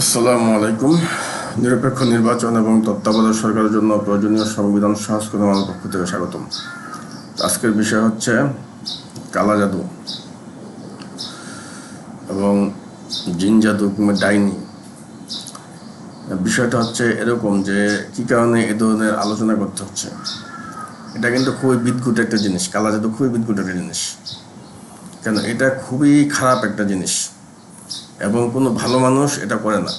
আসসালামু আলাইকুম। নিরপেক্ষ নির্বাচন এবং তত্ত্বাবধায়ক সরকারের জন্য প্রয়োজনীয় সংবিধান সংস্করণ আমার পক্ষ থেকে স্বাগতম। আজকের বিষয় হচ্ছে কালা জাদু এবং জিন জাদু কিংবা ডাইনি। বিষয়টা হচ্ছে এরকম যে কী কারণে এ ধরনের আলোচনা করতে হচ্ছে। এটা কিন্তু খুবই বিদঘুট একটা জিনিস। কালা জাদু খুবই বিদঘুট একটা জিনিস। কেন? এটা খুবই খারাপ একটা জিনিস। এবং কোনো ভালো মানুষ এটা করে না।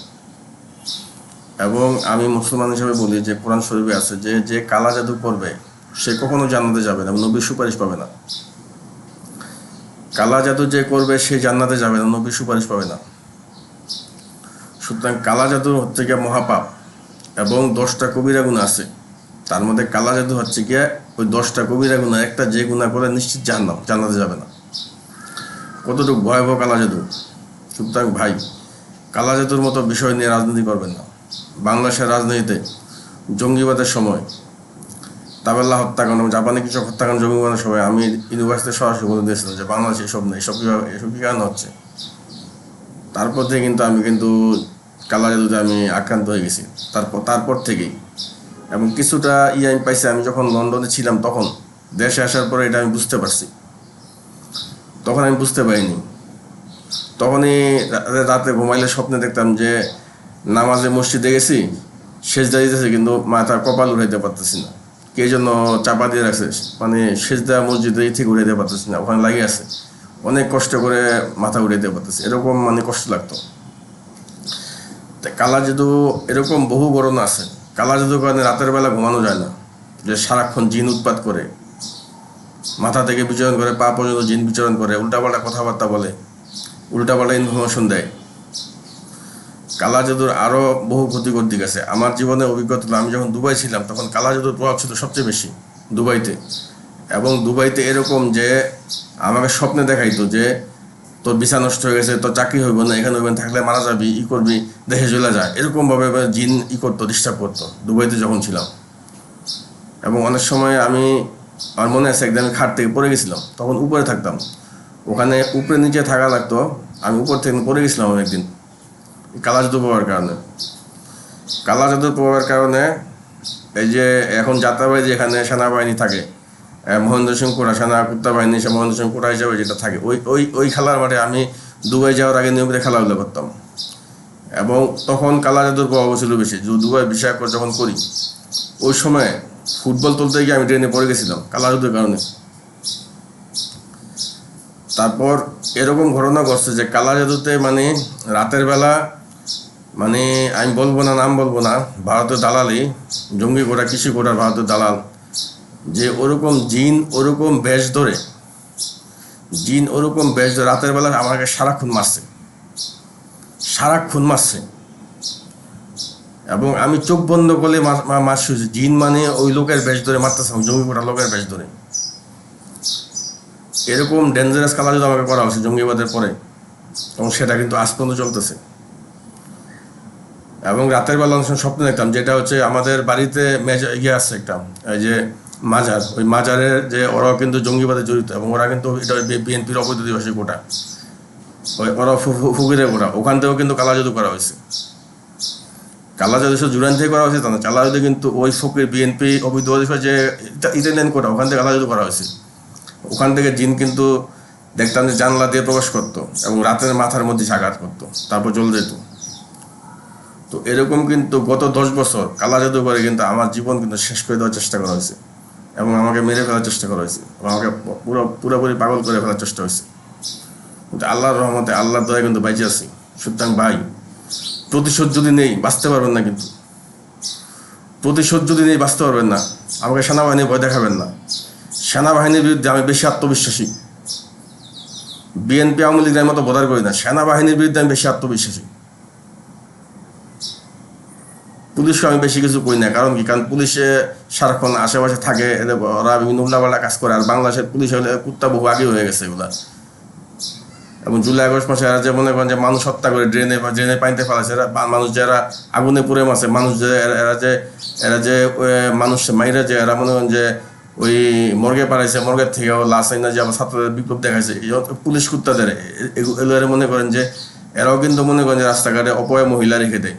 এবং আমি মুসলমান হিসেবে বলি যে কোরআন শরীফে আছে যে যে কালা জাদু করবে, সে কখনো জান্নাতে যাবে না নবীর সুপারিশ পাবে না। কালা জাদু যে করবে, সে জান্নাতে যাবে না, নবীর সুপারিশ পাবে না। সুতরাং কালা জাদু হচ্ছে গিয়ে মহাপাপ এবং দশটা কবিরা গুণ আছে। তার মধ্যে কালা জাদু হচ্ছে গিয়ে ওই দশটা কবিরা গুণা, একটা যে গুণা করে নিশ্চিত জান্নাত জান্নাতে যাবে না। কতটুকু ভয়াবহ কালা জাদু? সুতরাং ভাই, কালা জাদুর মতো বিষয় নিয়ে রাজনীতি করবেন না। বাংলাদেশের রাজনীতিতে জঙ্গিবাদের সময়, তাবেল্লা হত্যাকাণ্ড জাপানি কৃষক হত্যাকাণ্ড জঙ্গিবাদের সময় আমি ইউনিভার্সিটিতে সরাসরি বলে দিয়েছিলাম যে বাংলাদেশে এসব নেই, এসব কীভাবে এসব কী কারণে হচ্ছে? তারপর থেকে কিন্তু আমি কিন্তু কালা জাদুতে আমি আক্রান্ত হয়ে গেছি। তারপর তারপর থেকেই। এবং কিছুটা ই আমি পাইছি, আমি যখন লন্ডনে ছিলাম তখন, দেশে আসার পরে এটা আমি বুঝতে পারছি। তখন আমি বুঝতে পারিনি। তখনই রাতে ঘুমাইলে স্বপ্নে দেখতাম যে নামাজে মসজিদে গেছি, সেজদা দিতেছে কিন্তু মাথা কপাল উঠাইতে পারতেছি না। কে জন্য চাপা দিয়ে রাখছে? মানে সেজদা মসজিদে ঠিক উঠাইতে পারতেছি না, ওখানে লাগিয়ে আছে। অনেক কষ্ট করে মাথা উঠাইতে পারতেছি, এরকম মানে কষ্ট লাগতো। কালা জাদু এরকম বহু বর্ণনা আছে। কালা জাদুর কারণে রাতের বেলা ঘুমানো যায় না। যে সারাক্ষণ জিন উৎপাত করে, মাথা থেকে বিচরণ করে, পা পর্যন্ত জিন বিচরণ করে, উল্টাপাল্টা কথাবার্তা বলে। উল্টাপাল্টা ইনফরমেশন দেয়। কালা জাদুর আরও বহু ক্ষতিকর দিক আছে। আমার জীবনে অভিজ্ঞতা আমি যখন দুবাই ছিলাম, তখন কালা জাদুর প্রভাব ছিল সবচেয়ে বেশি দুবাইতে। এবং দুবাইতে এরকম যে আমাকে স্বপ্নে দেখাইতো যে, তোর বিছা নষ্ট হয়ে গেছে, তোর চাকরি হইব না, এখানে হইবেন থাকলে মারা যাবি, ই করবি, দেশে চলে যায় এরকমভাবে জিন ই করতো ডিস্টার্ব করতো, দুবাইতে যখন ছিলাম। এবং অনেক সময় আমি, আমার মনে আছে, একদিন খাট থেকে পড়ে গেছিলাম, তখন উপরে থাকতাম। ওখানে উপরে নিচে থাকা লাগতো আমি উপর থেকে পড়ে গেছিলাম আমি একদিন কালা জাদু পাওয়ার কারণে। কালা জাদু পাওয়ার কারণে এই যে এখন যাত্রাবাড়ি যেখানে সেনাবাহিনী থাকে মহেন্দ্র সিং কোটা সেনা কুত্তা বাহিনী সে মহেন্দ্র সিং কোটা হিসাবে যেটা থাকে, ওই ওই ওই খেলার মাঠে আমি দুবাই যাওয়ার আগে নিয়মিত খেলাধুলা করতাম। এবং তখন কালা জাদুর প্রভাব ছিল বেশি। দুবাই বিষয় যখন করি, ওই সময় ফুটবল তুলতে গিয়ে আমি ট্রেনে পড়ে গেছিলাম, কালা জাদুর কারণে। তারপর এরকম ঘটনা ঘটছে যে কালা জাদুতে মানে রাতের বেলা মানে আমি বলব না, নাম বলব না, ভারতের দালালি, জঙ্গি কোটা কৃষি কোটার ভারতের দালাল, যে ওরকম জিন, ওরকম বেশ ধরে, জিন ওরকম বেশ ধরে রাতের বেলা আমাকে সারাক্ষণ মারছে। সারাক্ষণ মারছে। এবং আমি চোখ বন্ধ করলে মার জিন মানে ওই লোকের বেশ ধরে মারতেছে, জঙ্গি কোটা লোকের বেশ ধরে। এরকম ডেঞ্জারাস কালার যদি আমাকে করা হয়েছে জঙ্গিবাদের পরে, এবং সেটা কিন্তু আজ পর্যন্ত চলতেছে। এবং রাতের বেলা অনেক স্বপ্ন দেখতাম, যেটা হচ্ছে আমাদের বাড়িতে মেজ ইয়ে আসছে একটা, এই যে মাজার, ওই মাজারের যে ওরাও কিন্তু জঙ্গিবাদে জড়িত, এবং ওরা কিন্তু এটা বিএনপির অবৈধ দিবসী কোটা ওই ওরা ফু- ফু- ফুকিরের কোটা ওখান থেকেও কিন্তু কালা জাদু করা হয়েছে। কালা জাদু শুধু জুরান থেকে করা হয়েছে, তা না কালা জাদু কিন্তু ওই ফকির বিএনপি অবৈধ দিবস যে ইটালিয়ান কোটা, ওখান থেকে কালা জাদু করা হয়েছে। ওখান থেকে জিন কিন্তু দেখতাম যে জানলা দিয়ে প্রবেশ করতো এবং রাতের মাথার মধ্যে আঘাত করতো, তারপর চলে যেত। তো এরকম কিন্তু গত দশ বছর কালা জাদু করে কিন্তু আমার জীবন কিন্তু শেষ করে দেওয়ার চেষ্টা করা হয়েছে এবং আমাকে মেরে ফেলার চেষ্টা করা হয়েছে আমাকে পুরো, পুরোপুরি পাগল করে ফেলার চেষ্টা হয়েছে। কিন্তু আল্লাহর রহমতে আল্লাহর দয়া কিন্তু বাইচে আছি। সুতরাং ভাই, প্রতিশোধ যদি নেই, বাঁচতে পারবেন না কিন্তু। প্রতিশোধ যদি নেই, বাঁচতে পারবেন না। আমাকে সেনাবাহিনী ভয় দেখাবেন না। সেনাবাহিনীর বিরুদ্ধে আমি বেশি আত্মবিশ্বাসী। বিএনপি আওয়ামী লীগের মতো বোধার করি না। সেনাবাহিনীর বিরুদ্ধে আমি বেশি আত্মবিশ্বাসী। পুলিশকে আমি বেশি কিছু করি না। কারণ কি? কারণ পুলিশে সারাক্ষণ আশেপাশে থাকে ওরা বিভিন্ন উল্লাপাল্লা কাজ করে। আর বাংলাদেশের পুলিশ হলে কুত্তা বহু আগে হয়ে গেছে এগুলা। এবং জুলাই আগস্ট মাসে এরা যে মনে করেন যে মানুষ হত্যা করে, ড্রেনে বা ড্রেনে পানিতে ফেলাছে এরা মানুষ যারা আগুনে পুড়ে মাসে মানুষ যে এরা যে এরা যে মানুষ মাইরা যে, এরা মনে করেন যে ওই মর্গে পাড়াইছে মর্গের থেকেও লাশ আইনা যে আবার ছাত্রদের বিক্ষোভ দেখাইছে পুলিশ কুত্তাদের এগুলো মনে করেন যে, এরাও কিন্তু মনে করেন যে রাস্তাঘাটে অপয় মহিলা রেখে দেয়।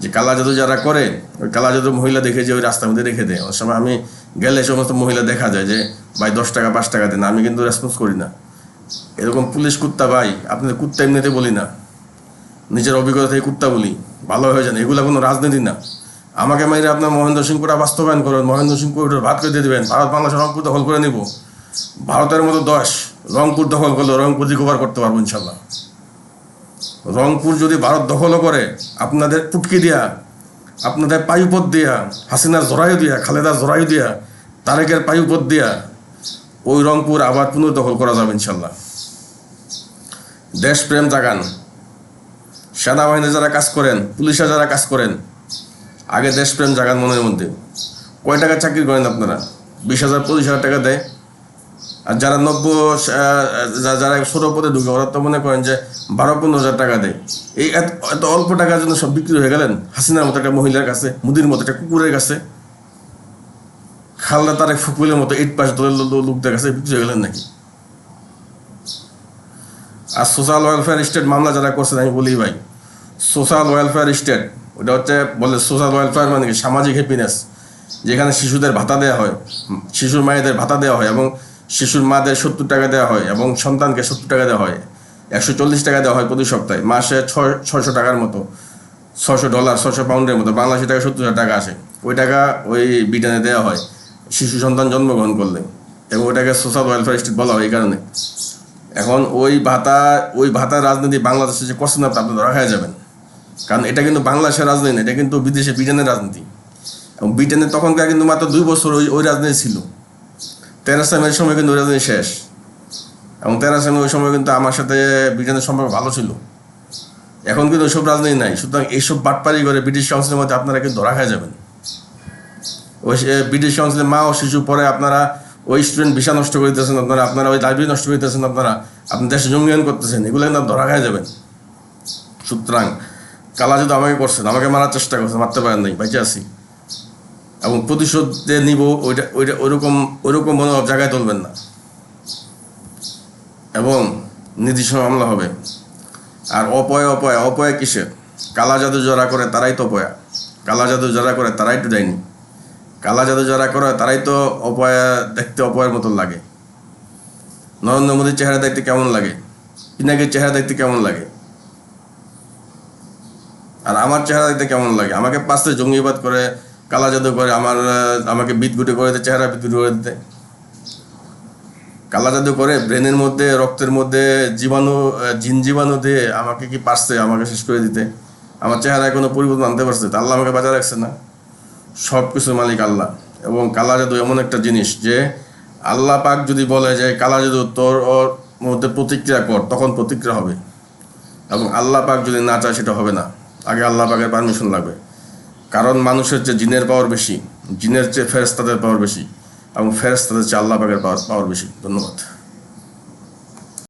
যে কালা জাদু যারা করে, ওই কালা জাদু মহিলা দেখে যে ওই রাস্তার মধ্যে রেখে দেয়। অনেক সময় আমি গেলে সমস্ত মহিলা দেখা যায় যে, ভাই, দশ টাকা, পাঁচ টাকা দেন, আমি কিন্তু রেসপন্স করি না। এরকম পুলিশ কুত্তা, ভাই আপনাদের কুত্তা এমনিতে বলি না। নিজের অভিজ্ঞতা থেকে কুত্তা বলি, ভালো হয়ে যান, এগুলো কোনো রাজনীতি না। আমাকে মাইরে আপনার মহেন্দ্র সিং কোটা বাস্তবায়ন করুন, মহেন্দ্র সিং কোটা ভাত করে দিয়ে দেবেন, ভারত বাংলাদেশ রংপুর দখল করে নিব। ভারতের মতো দশ, রংপুর দখল করলে রংপুর রিকভার করতে পারব ইনশাল্লাহ রংপুর যদি ভারত দখলও করে, আপনাদের পুটকি দিয়া, আপনাদের পায়ুপথ দিয়া, হাসিনার জরায়ু দিয়া, খালেদার জরায়ু দিয়া, তারেকের পায়ুপথ দিয়া, ওই রংপুর আবার পুনর্দখল করা যাবে ইনশাল্লাহ দেশপ্রেম জাগান। সেনাবাহিনী যারা কাজ করেন পুলিশে যারা কাজ করেন আগে দেশপ্রেম জাগান মনের মধ্যে। কয় টাকা চাকরি করেন আপনারা? বিশ হাজার, পঁচিশ হাজার টাকা দেয়। আর যারা নব্য যারা ষোলো পদে ঢুকে, ওরা তো মনে করেন যে বারো, পনেরো হাজার টাকা দেয়। এই এত অল্প টাকার জন্য সব বিক্রি হয়ে গেলেন? হাসিনার মতো একটা মহিলার কাছে, মুদির মতো একটা কুকুরের কাছে। খালদা তার ফুকুলের মতো ইট পাশ দলের লোকদের কাছে বিক্রি হয়ে গেলেন নাকি? আর সোশ্যাল ওয়েলফেয়ার স্টেট মামলা যারা করছেন, আমি বলি ভাই সোশ্যাল ওয়েলফেয়ার স্টেট ওটা হচ্ছে বলে সোশ্যাল ওয়েলফেয়ার মানে কি? সামাজিক হ্যাপিনেস যেখানে শিশুদের ভাতা দেওয়া হয়। শিশুর মায়েদের ভাতা দেওয়া হয় এবং শিশুর মাদের সত্তর টাকা দেওয়া হয় এবং সন্তানকে সত্তর টাকা দেওয়া হয়। একশো চল্লিশ টাকা দেওয়া হয় প্রতি সপ্তাহে। মাসে ছয়, ছয়শো টাকার মতো। ছশো ডলার ছশো পাউন্ডের মতো। বাংলাদেশি টাকা সত্তর হাজার টাকা আসে। ওই টাকা ওই ব্রিটেনে দেওয়া হয়। শিশু সন্তান জন্মগ্রহণ করলে। এবং ওইটাকে সোশ্যাল ওয়েলফেয়ার স্টেট বলা হয় এই কারণে। এখন ওই ভাতা, ওই ভাতার রাজনীতি বাংলাদেশে যে করছেন আপনি আপনি ধরা খাওয়া যাবেন। কারণ এটা কিন্তু বাংলাদেশের রাজনীতি এটা কিন্তু বিদেশে ব্রিটেনের রাজনীতি। এবং ব্রিটেনে তখনকার কিন্তু মাত্র দুই বছর ওই ওই রাজনীতি ছিল। তেরাসা মের সময় কিন্তু ওই রাজনীতি শেষ। এবং তেরাসা মে ওই সময় কিন্তু আমার সাথে ব্রিটেনের সম্পর্ক ভালো ছিল। এখন কিন্তু ওইসব রাজনীতি নাই। সুতরাং এইসব বাটপারি করে ব্রিটিশ কাউন্সিলের মধ্যে আপনারা কিন্তু ধরা খাওয়া যাবেন। ওই ব্রিটিশ কাউন্সিলের মা ও শিশু পরে আপনারা ওই স্টুডেন্ট ভিসা নষ্ট করে দিতেছেন আপনারা আপনারা ওই লাইব্রেরি নষ্ট করে দিতেছেন আপনারা আপনি দেশে জঙ্গিয়ান করতেছেন, এগুলো কিন্তু ধরা খাওয়া যাবেন। সুতরাং কালা যদি আমাকে করছেন আমাকে মারার চেষ্টা করছেন মারতে পারেন নাই, বেঁচে আছি। এবং প্রতিশোধ যে নিব, ওইটা ওইটা ওইরকম ওইরকম মনোভাব জায়গায় তুলবেন না। এবং নির্দিষ্ট মামলা হবে। আর অপয় অপয় অপয় কিসে? কালা জাদু যারা করে তারাই তো অপয়া। কালা জাদু যারা করে তারাই তো ডাইনি কালা জাদু যারা করে তারাই তো অপয়া দেখতে অপয়ের মতন লাগে। নরেন্দ্র মোদীর চেহারা দেখতে কেমন লাগে? পিনাকির চেহারা দেখতে কেমন লাগে? আর আমার চেহারা দেখতে কেমন লাগে? আমাকে পাশে জঙ্গিবাদ করে কালা জাদু করে, আমার আমাকে বিদগুটি করে দিতে, চেহারা বিদগুটি করে দিতে। কালা জাদু করে ব্রেনের মধ্যে, রক্তের মধ্যে, জীবাণু জিন জীবাণু দিয়ে আমাকে কি পারছে? আমাকে শেষ করে দিতে। আমার চেহারায় কোনো পরিবর্তন আনতে পারছে? তা আল্লাহ আমাকে বাঁচা রাখছে না। সব কিছুর মালিক আল্লাহ। এবং কালা জাদু এমন একটা জিনিস যে, আল্লাহ পাক যদি বলে যে কালা জাদু তোর ওর মধ্যে প্রতিক্রিয়া কর, তখন প্রতিক্রিয়া হবে। এবং আল্লাহ পাক যদি না চায়, সেটা হবে না। আগে আল্লাহ বাগের পারমিশন লাগবে। কারণ মানুষের যে জিনের পাওয়ার বেশি, জিনের চেয়ে ফেরেস্তাদের পাওয়ার বেশি, এবং ফেরেস্তাদের চেয়ে আল্লাহ পাকের পাওয়ার পাওয়ার বেশি। ধন্যবাদ।